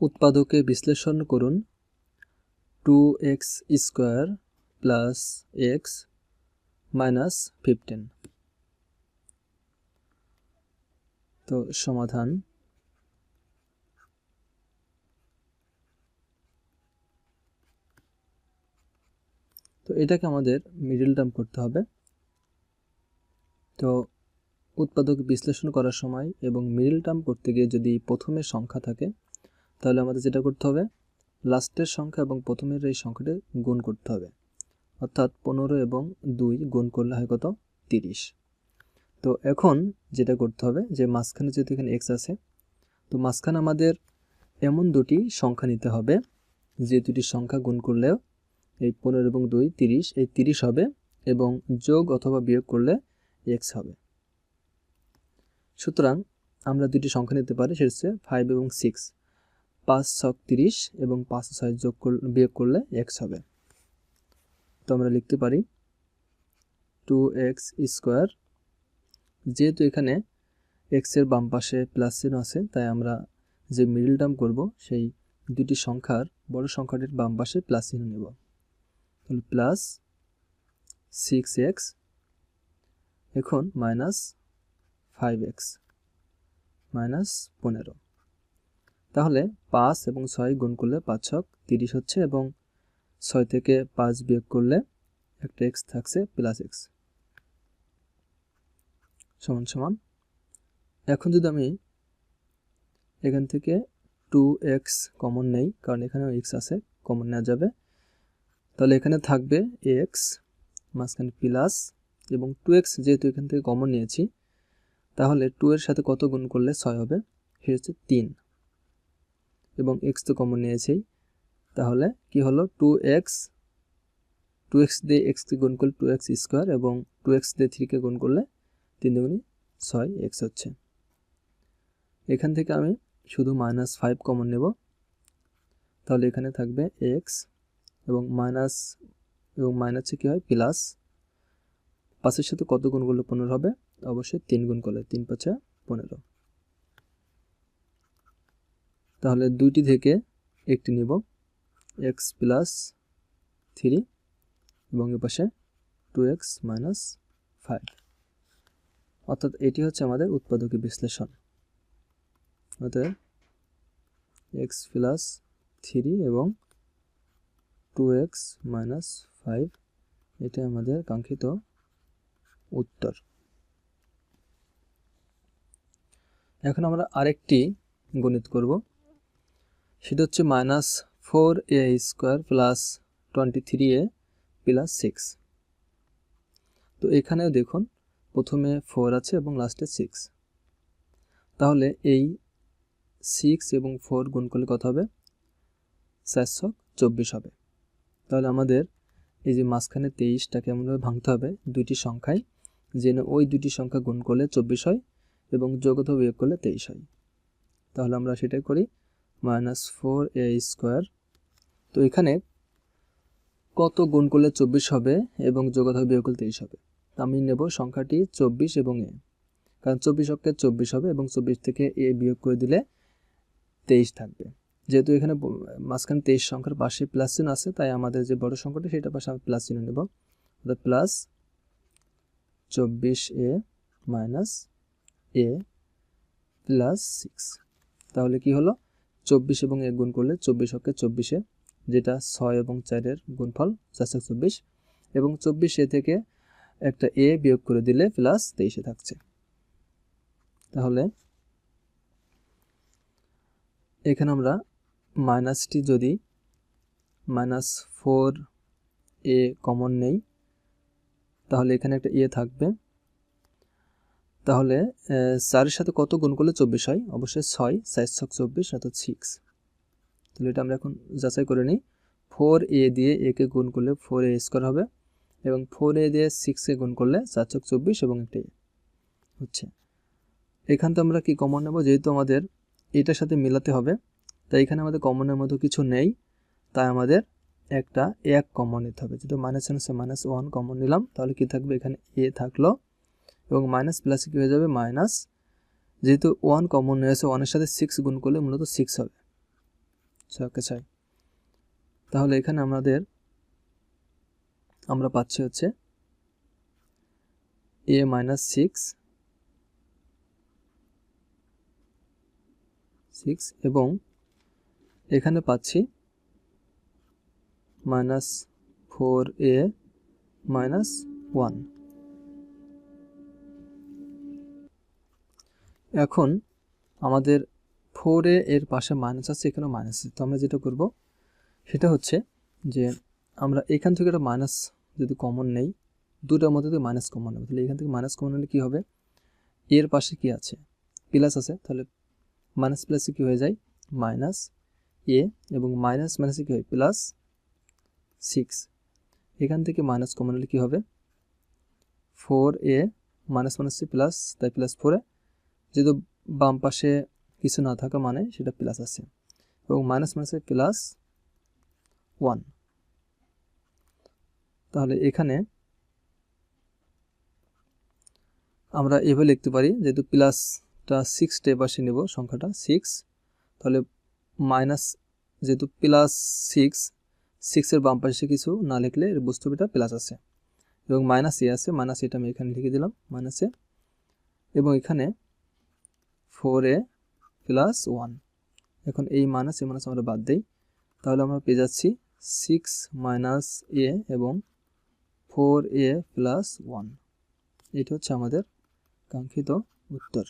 উৎপাদকে বিশ্লেষণ করুন। Two x square plus x minus fifteen. তো সমাধান। তো এটাকে আমাদের মিডল টার্ম করতে হবে। তো উৎপাদক বিশ্লেষণ করার সময় এবং মিডল টার্ম করতে গিয়ে যদি প্রথমে সংখ্যা থাকে তাহলে আমাদের যেটা করতে হবে, লাস্টের সংখ্যা এবং প্রথমের এই সংখ্যাটি গুণ করতে হবে। অর্থাৎ পনেরো এবং দুই গুণ করলে হয় কত? তিরিশ। তো এখন যেটা করতে হবে, যে মাঝখানে যেহেতু এখানে এক্স আছে, তো মাঝখানে আমাদের এমন দুটি সংখ্যা নিতে হবে, যে দুটি সংখ্যা গুণ করলেও এই পনেরো এবং দুই তিরিশ, এই তিরিশ হবে এবং যোগ অথবা বিয়োগ করলে এক্স হবে। সুতরাং আমরা দুটি সংখ্যা নিতে পারি, সেটা হচ্ছে ফাইভ এবং সিক্স পাঁচ ছক তিরিশ এবং পাঁচ ছয় যোগ করলে বিয়োগ করলে এক্স হবে। তো আমরা লিখতে পারি টু এক্স স্কোয়ার। যেহেতু এখানে এক্সের বাম পাশে প্লাস চিহ্ন আছে, তাই আমরা যে মিডল টার্ম করব, সেই দুটি সংখ্যার বড় সংখ্যাটির বাম পাশে প্লাস চিহ্ন নেব। তাহলে প্লাস সিক্স এক্স এখন মাইনাস ফাইভ এক্স, মাইনাস পনেরো। তাহলে পাঁচ এবং ছয় গুণ করলে পাঁচ ছক তিরিশ হচ্ছে এবং ছয় থেকে পাঁচ বিয়োগ করলে একটা এক্স থাকছে প্লাস এক্স সমান সমান। এখন যদি আমি এখান থেকে টু এক্স কমন নেই, কারণ এখানেও এক্স আছে কমন নেওয়া যাবে, তাহলে এখানে থাকবে এক্স মাঝখানে প্লাস এবং টু এক্স যেহেতু এখান থেকে কমন নিয়েছি, তাহলে টু এর সাথে কত গুণ করলে ছয় হবে? সে হচ্ছে তিন। এবং এক্স তো কমন নিয়েছেই। তাহলে কি হলো? টু এক্স টু এক্স দিয়ে এক্সকে গুণ করলে টু এক্স স্কোয়ার এবং টু এক্স দিয়ে থ্রিকে গুণ করলে তিন দুগুণি ছয় এক্স হচ্ছে। এখান থেকে আমি শুধু মাইনাস ফাইভ কমন নেব। তাহলে এখানে থাকবে এক্স এবং মাইনাস এবং মাইনাসে কী হয়? প্লাস পাঁচের সাথে কত গুণ করলে পনেরো হবে? অবশ্যই তিন গুণ করলে তিন পাঁচে পনেরো। তাহলে দুইটি থেকে একটি নিব। এক্স প্লাস থ্রি এবং এ পাশে টু এক্স মাইনাস ফাইভ অর্থাৎ এটি হচ্ছে আমাদের উৎপাদকী বিশ্লেষণ। অর্থাৎ এক্স প্লাস থ্রি এবং টু এক্স মাইনাস ফাইভ এটা আমাদের কাঙ্ক্ষিত উত্তর। এখন আমরা আরেকটি গণিত করব। সেটা হচ্ছে minus four a square plus twenty three a plus six তো এখানেও দেখুন, প্রথমে ফোর আছে এবং লাস্টে সিক্স তাহলে এই সিক্স এবং ফোর গুণ করলে কত হবে? চারশো চব্বিশ হবে। তাহলে আমাদের এই যে মাঝখানে তেইশটাকে এমনভাবে ভাঙতে হবে? দুইটি সংখ্যায়। যেন ওই দুটি সংখ্যা গুণ করলে চব্বিশ হয় এবং যোগ অথবা বিয়োগ করলে তেইশ হয়। তাহলে আমরা সেটাই করি। Minus four a square. তো এখানে কত গুণ করলে চব্বিশ হবে এবং যোগ বিয়োগ করলে তেইশ হবে। আমি নেব সংখ্যাটি চব্বিশ এবং এ। কারণ চব্বিশ অক্ষে চব্বিশ হবে এবং চব্বিশ থেকে এ বিয়োগ করে দিলে তেইশ থাকবে। যেহেতু এখানে মাঝখানে তেইশ সংখ্যার পাশে প্লাস চিহ্ন আছে, তাই আমাদের যে বড় সংখ্যাটি সেটা পাশে আমি প্লাস চিহ্ন নেব। অর্থাৎ প্লাস চব্বিশ a minus a plus six তাহলে কি হলো? চব্বিশ এবং এক গুণ করলে চব্বিশ অক্ষে চব্বিশে, যেটা ছয় এবং চারের গুণফল চারশো চব্বিশ। এবং চব্বিশ থেকে একটা এ বিয়োগ করে দিলে প্লাস তেইশে থাকছে। তাহলে এখানে আমরা মাইনাসটি যদি মাইনাস ফোর এ কমন নেই, তাহলে এখানে একটা এ থাকবে। তাহলে চারের সাথে কত গুণ করলে চব্বিশ হয়? অবশ্যই ছয় সাইজ ছক চব্বিশ অর্থাৎ সিক্স তাহলে এটা আমরা এখন যাচাই করে নিই। ফোর এ দিয়ে একে গুণ করলে ফোর এ স্কোয়ার হবে এবং ফোর এ দিয়ে সিক্সকে গুণ করলে চার ছক চব্বিশ এবং একটা হচ্ছে। এখান তো আমরা কি কমন নেব? যেহেতু আমাদের এটার সাথে মেলাতে হবে, তাই এখানে আমাদের কমনের মতো কিছু নেই। তাই আমাদের একটা এক কমন নিতে হবে। যেহেতু মাইনাস আছে মাইনাস ওয়ান কমন নিলাম, তাহলে কি থাকবে? এখানে এ থাকল এবং মাইনাস প্লাসে কী হয়ে যাবে? মাইনাস যেহেতু ওয়ান কমন হয়েছে ওয়ানের সাথে সিক্স গুণ করলে মূলত সিক্স হবে। ছয়কে ছয় তাহলে এখানে আমাদের আমরা পাচ্ছি হচ্ছে এ মাইনাস সিক্স সিক্স এবং এখানে পাচ্ছি minus four a minus one এখন আমাদের ফোর এ এর পাশে মাইনাস আছে এখানে মাইনাস আছে। তো আমরা যেটা করব, সেটা হচ্ছে যে আমরা এখান থেকে একটা মাইনাস যদি কমন নেই দুটার মধ্যে তো মাইনাস কমন নেবে তাহলে এখান থেকে মাইনাস কমন নিলে কী হবে? এর পাশে কি আছে? প্লাস আছে, তাহলে মাইনাস প্লাসে কী হয়ে যায়? মাইনাস এ এবং মাইনাস মাইনাসে কী হয়? প্লাস সিক্স এখান থেকে মাইনাস কমন হলে কী হবে? Four a minus minus plus তাই প্লাস ফোরে যেহেতু বাম পাশে কিছু না থাকা মানে সেটা প্লাস আছে। এবং মাইনাস মাইনাসে প্লাস ওয়ান তাহলে এখানে আমরা এভাবে লিখতে পারি, যেহেতু প্লাসটা সিক্সটা পাশে নেব, সংখ্যাটা সিক্স তাহলে মাইনাস যেহেতু প্লাস সিক্স সিক্সের বাম পাশে কিছু না লিখলে এর এটা প্লাস আছে। এবং মাইনাস এ আছে মাইনাস এটা আমি এখানে লিখে দিলাম মাইনাস এবং এখানে ফোর এ প্লাস ওয়ান এখন এই মাইনাস এ মাইনাস আমরা বাদ দিই। তাহলে আমরা পেয়ে যাচ্ছি সিক্স মাইনাস এ এবং ফোর এ প্লাস ওয়ান এটা হচ্ছে আমাদের কাঙ্ক্ষিত উত্তর।